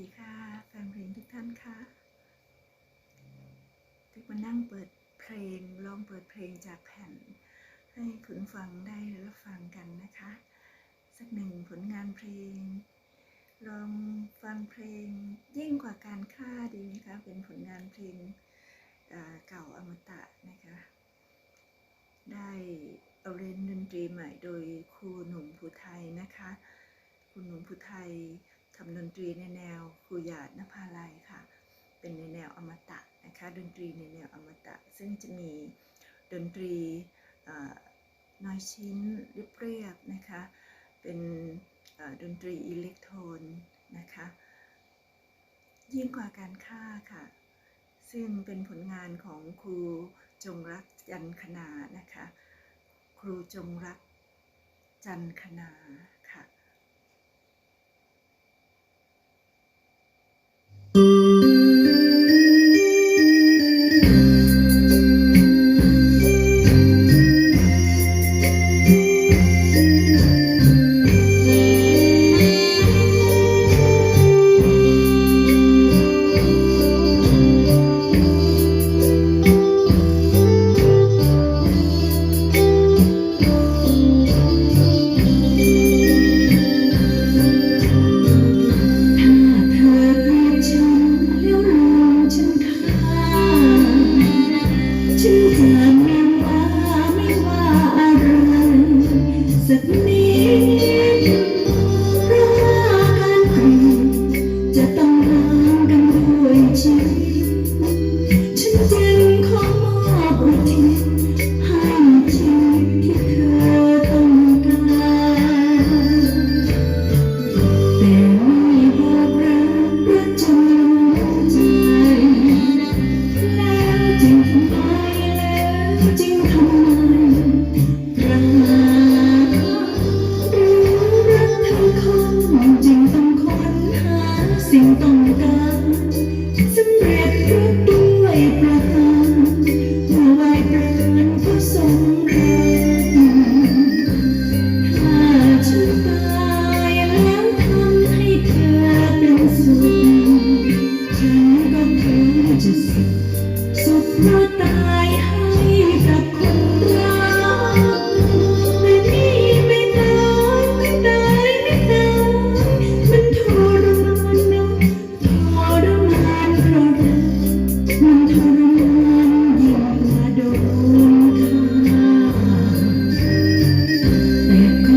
ดีค่ะแฟนเพลงทุกท่านคะที่มานั่งเปิดเพลงลองเปิดเพลงจากแผ่น ให้คุณฟังได้รับฟังกันนะคะ สักหนึ่งผลงานเพลง ลองฟังเพลงยิ่งกว่าการฆ่าดีไหมคะเป็นผลงานเพลงเก่าอมตะนะคะ ได้เอาเล่นดนตรีใหม่โดยครูหนุ่มภูไทยนะคะครูหนุ่มภูไทย ตรีในแนวครูหยาดนภาลัยค่ะ เป็นในแนวอมตะนะคะ ดนตรีในแนวอมตะ ซึ่งจะมีดนตรีน้อยชิ้นเรียบๆนะคะ เป็นดนตรีอิเล็กโทรนนะคะ ยิ่งกว่าการฆ่าค่ะ ซึ่งเป็นผลงานของครูจงรักจันคณานะคะ ครูจงรักจันคณาค่ะ